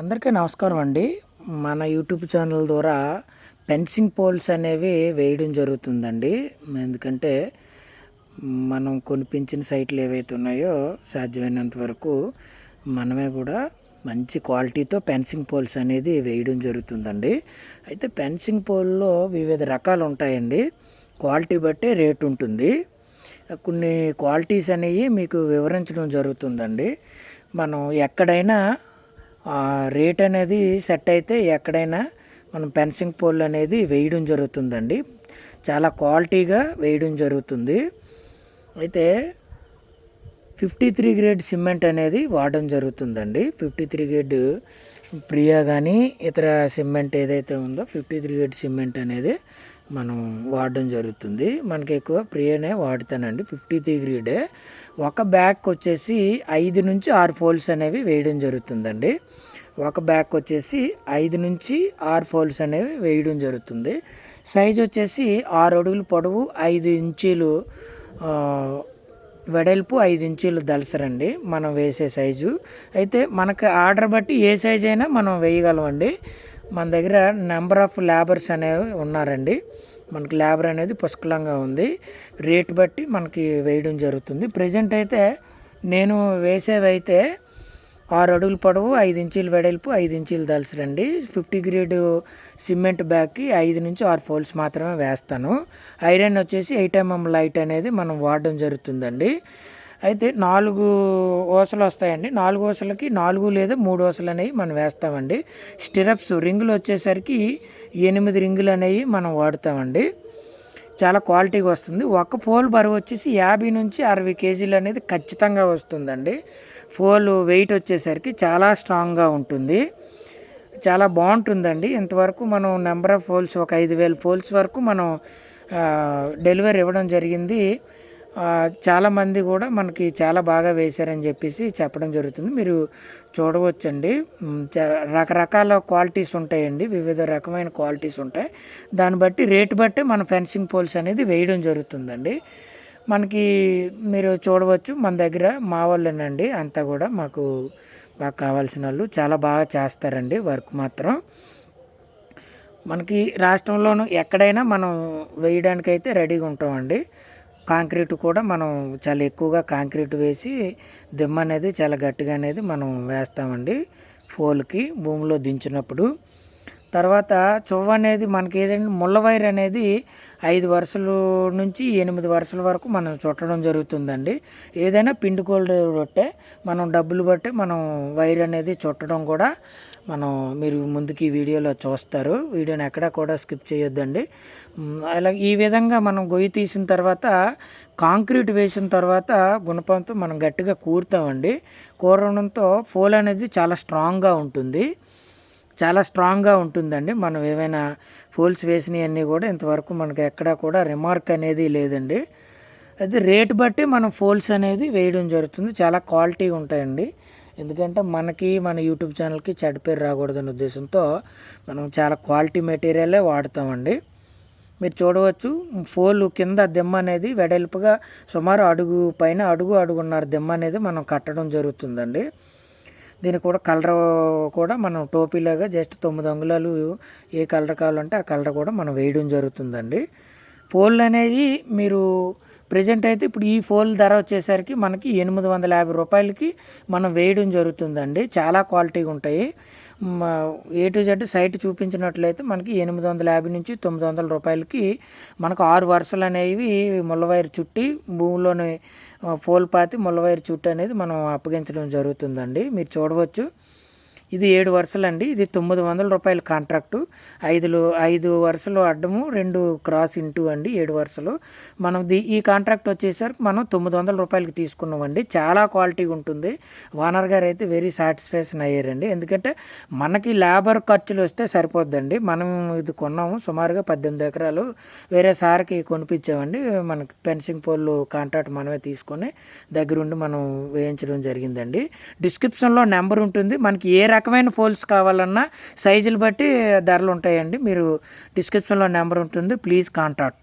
అందరికీ నమస్కారం అండి. మన యూట్యూబ్ ఛానల్ ద్వారా ఫెన్సింగ్ పోల్స్ అనేవి వేయడం జరుగుతుందండి. ఎందుకంటే మనం కొనిపించిన సైట్లు ఏవైతే ఉన్నాయో సాధ్యమైనంత వరకు మనమే కూడా మంచి క్వాలిటీతో ఫెన్సింగ్ పోల్స్ అనేది వేయడం జరుగుతుందండి. అయితే ఫెన్సింగ్ పోల్లో వివిధ రకాలు ఉంటాయండి. క్వాలిటీ బట్టే రేట్ ఉంటుంది. కొన్ని క్వాలిటీస్ అనేవి మీకు వివరించడం జరుగుతుందండి. మనం ఎక్కడైనా రేట్ అనేది సెట్ అయితే ఎక్కడైనా మనం పెన్సింగ్ పోల్ అనేది వేయడం జరుగుతుందండి. చాలా క్వాలిటీగా వేయడం జరుగుతుంది. అయితే ఫిఫ్టీ త్రీ గ్రేడ్ సిమెంట్ అనేది వాడడం జరుగుతుందండి. ఫిఫ్టీ త్రీ గ్రేడ్ ప్రియా కానీ ఇతర సిమెంట్ ఏదైతే ఉందో ఫిఫ్టీ త్రీ గ్రేడ్ సిమెంట్ అనేది మనం వాడడం జరుగుతుంది. మనకి ఎక్కువ ప్రియనే వాడతానండి. ఫిఫ్టీ త్రీ గ్రీడే ఒక బ్యాగ్ వచ్చేసి ఐదు నుంచి ఆరు ఫోల్స్ అనేవి వేయడం జరుగుతుందండి. ఒక బ్యాగ్ వచ్చేసి ఐదు నుంచి ఆరు ఫోల్స్ అనేవి వేయడం జరుగుతుంది. సైజ్ వచ్చేసి ఆరు అడుగులు పొడవు ఐదు ఇంచీలు వెడల్పు ఐదు ఇంచీలు దలసరండి మనం వేసే సైజు. అయితే మనకు ఆర్డర్ బట్టి ఏ సైజ్ అయినా మనం వేయగలమండి. మన దగ్గర నెంబర్ ఆఫ్ లేబర్స్ అనేవి ఉన్నారండి. మనకి లేబర్ అనేది పుష్కలంగా ఉంది. రేట్ బట్టి మనకి వేయడం జరుగుతుంది. ప్రజెంట్ అయితే నేను వేసేవైతే ఆరు అడుగులు పొడవు ఐదు ఇంచీలు వెడల్పు ఐదు ఇంచీలు దలసరండి. ఫిఫ్టీ గ్రేడ్ సిమెంట్ బ్యాగ్కి ఐదు నుంచి ఆరు ఫోల్స్ మాత్రమే వేస్తాను. ఐరన్ వచ్చేసి ఎయిట్ ఎంఎం లైట్ అనేది మనం వాడడం జరుగుతుందండి. అయితే నాలుగు ఓసలు వస్తాయండి. నాలుగు ఓసలకి నాలుగు లేదా మూడు ఓసలు అనేవి మనం వేస్తామండి. స్టిరప్స్ రింగులు వచ్చేసరికి ఎనిమిది రింగులు అనేవి మనం వాడతామండి. చాలా క్వాలిటీగా వస్తుంది. ఒక పోల్ బరువు వచ్చేసి యాభై నుంచి అరవై కేజీలు అనేది ఖచ్చితంగా వస్తుందండి. ఫోల్ వెయిట్ వచ్చేసరికి చాలా స్ట్రాంగ్గా ఉంటుంది. చాలా బాగుంటుందండి. ఇంతవరకు మనం నెంబర్ ఆఫ్ ఫోల్స్ ఒక ఐదు వేల ఫోల్స్ వరకు మనం డెలివరీ ఇవ్వడం జరిగింది. చాలామంది కూడా మనకి చాలా బాగా వేశారని చెప్పేసి చెప్పడం జరుగుతుంది. మీరు చూడవచ్చండి. రకరకాల క్వాలిటీస్ ఉంటాయండి. వివిధ రకమైన క్వాలిటీస్ ఉంటాయి. దాన్ని బట్టి రేట్ బట్టి మన ఫెన్సింగ్ పోల్స్ అనేది వేయడం జరుగుతుందండి. మనకి మీరు చూడవచ్చు మన దగ్గర మా వాళ్ళేనండి. అంతా కూడా మాకు బాగా కావాల్సిన వాళ్ళు చాలా బాగా చేస్తారండి వర్క్ మాత్రం. మనకి రాష్ట్రంలోనూ ఎక్కడైనా మనం వేయడానికైతే రెడీగా ఉంటామండి. కాంక్రీట్ కూడా మనం చాలా ఎక్కువగా కాంక్రీట్ వేసి దిమ్మ అనేది చాలా గట్టిగా అనేది మనం వేస్తామండి ఫోల్కి భూమిలో దించినప్పుడు. తర్వాత చువ్వ అనేది మనకి ఏదైనా ముళ్ళ వైర్ అనేది ఐదు వరుసల నుంచి ఎనిమిది వరుసల వరకు మనం చుట్టడం జరుగుతుందండి. ఏదైనా పిండి కోల్డ్ రొట్టె మనం డబ్బులు బట్టి మనం వైర్ అనేది చుట్టడం కూడా మనం మీరు ముందుకి వీడియోలో చూస్తారు. వీడియోని ఎక్కడా కూడా స్కిప్ చేయొద్దండి. అలా ఈ విధంగా మనం గొయ్యి తీసిన తర్వాత కాంక్రీట్ వేసిన తర్వాత గుణపంతో మనం గట్టిగా కూరుతామండి. కూరడంతో ఫోల్ అనేది చాలా స్ట్రాంగ్గా ఉంటుంది. చాలా స్ట్రాంగ్గా ఉంటుందండి. మనం ఏవైనా ఫోల్స్ వేసినవన్నీ కూడా ఇంతవరకు మనకు ఎక్కడా కూడా రిమార్క్ అనేది లేదండి. అయితే రేట్ బట్టి మనం ఫోల్స్ అనేది వేయడం జరుగుతుంది. చాలా క్వాలిటీగా ఉంటాయండి. ఎందుకంటే మనకి మన యూట్యూబ్ ఛానల్కి చెడ్డ పేరు రాకూడదనే ఉద్దేశంతో మనం చాలా క్వాలిటీ మెటీరియలే వాడతామండి. మీరు చూడవచ్చు ఫోలు కింద దిమ్మ అనేది వెడల్పుగా సుమారు అడుగు పైన అడుగు అడుగున్నర దిమ్మ అనేది మనం కట్టడం జరుగుతుందండి. దీనికి కూడా కలర్ కూడా మనం టోపీలాగా జస్ట్ తొమ్మిది అంగుళాలు ఏ కలర్ కావాలంటే ఆ కలర్ కూడా మనం వేయడం జరుగుతుందండి. ఫోల్ అనేది మీరు ప్రజెంట్ అయితే ఇప్పుడు ఈ ఫోల్ ధర వచ్చేసరికి మనకి ఎనిమిది వందల యాభై రూపాయలకి మనం వేయడం జరుగుతుందండి. చాలా క్వాలిటీగా ఉంటాయి. ఏ టు జెడ్ సైట్ చూపించినట్లయితే మనకి ఎనిమిది వందల యాభై నుంచి తొమ్మిది వందల రూపాయలకి మనకు ఆరు వరుసలు అనేవి ముళ్ళవైరు చుట్టి భూమిలోని ఫోల్ పాతి ముళ్ళవైరు చుట్టు అనేది మనం అప్పగించడం జరుగుతుందండి. మీరు చూడవచ్చు. ఇది ఏడు వరుసలు అండి ఇది తొమ్మిది వందల రూపాయల కాంట్రాక్టు. ఐదులో ఐదు వరుసలు అడ్డము రెండు క్రాస్ ఇంటూ అండి ఏడు వరుసలు. మనం ది ఈ కాంట్రాక్ట్ వచ్చేసరికి మనం తొమ్మిది వందల రూపాయలకి తీసుకున్నామండి. చాలా క్వాలిటీగా ఉంటుంది. ఓనర్ గారు అయితే వెరీ సాటిస్ఫాక్షన్ అయ్యారండి. ఎందుకంటే మనకి లేబర్ ఖర్చులు వస్తే సరిపోద్దండి. మనం ఇది కొన్నాము సుమారుగా పద్దెనిమిది ఎకరాలు. వేరే సార్కి కొనిపించామండి. మనకి ఫెన్సింగ్ పోల్ కాంట్రాక్ట్ మనమే తీసుకొని దగ్గరుండి మనం వేయించడం జరిగిందండి. డిస్క్రిప్షన్లో నెంబర్ ఉంటుంది. మనకి ఏ రకం రకమైన పోల్స్ కావాలన్నా సైజులు బట్టి ధరలు ఉంటాయండి. మీరు డిస్క్రిప్షన్లో నెంబర్ ఉంటుంది. Please contact.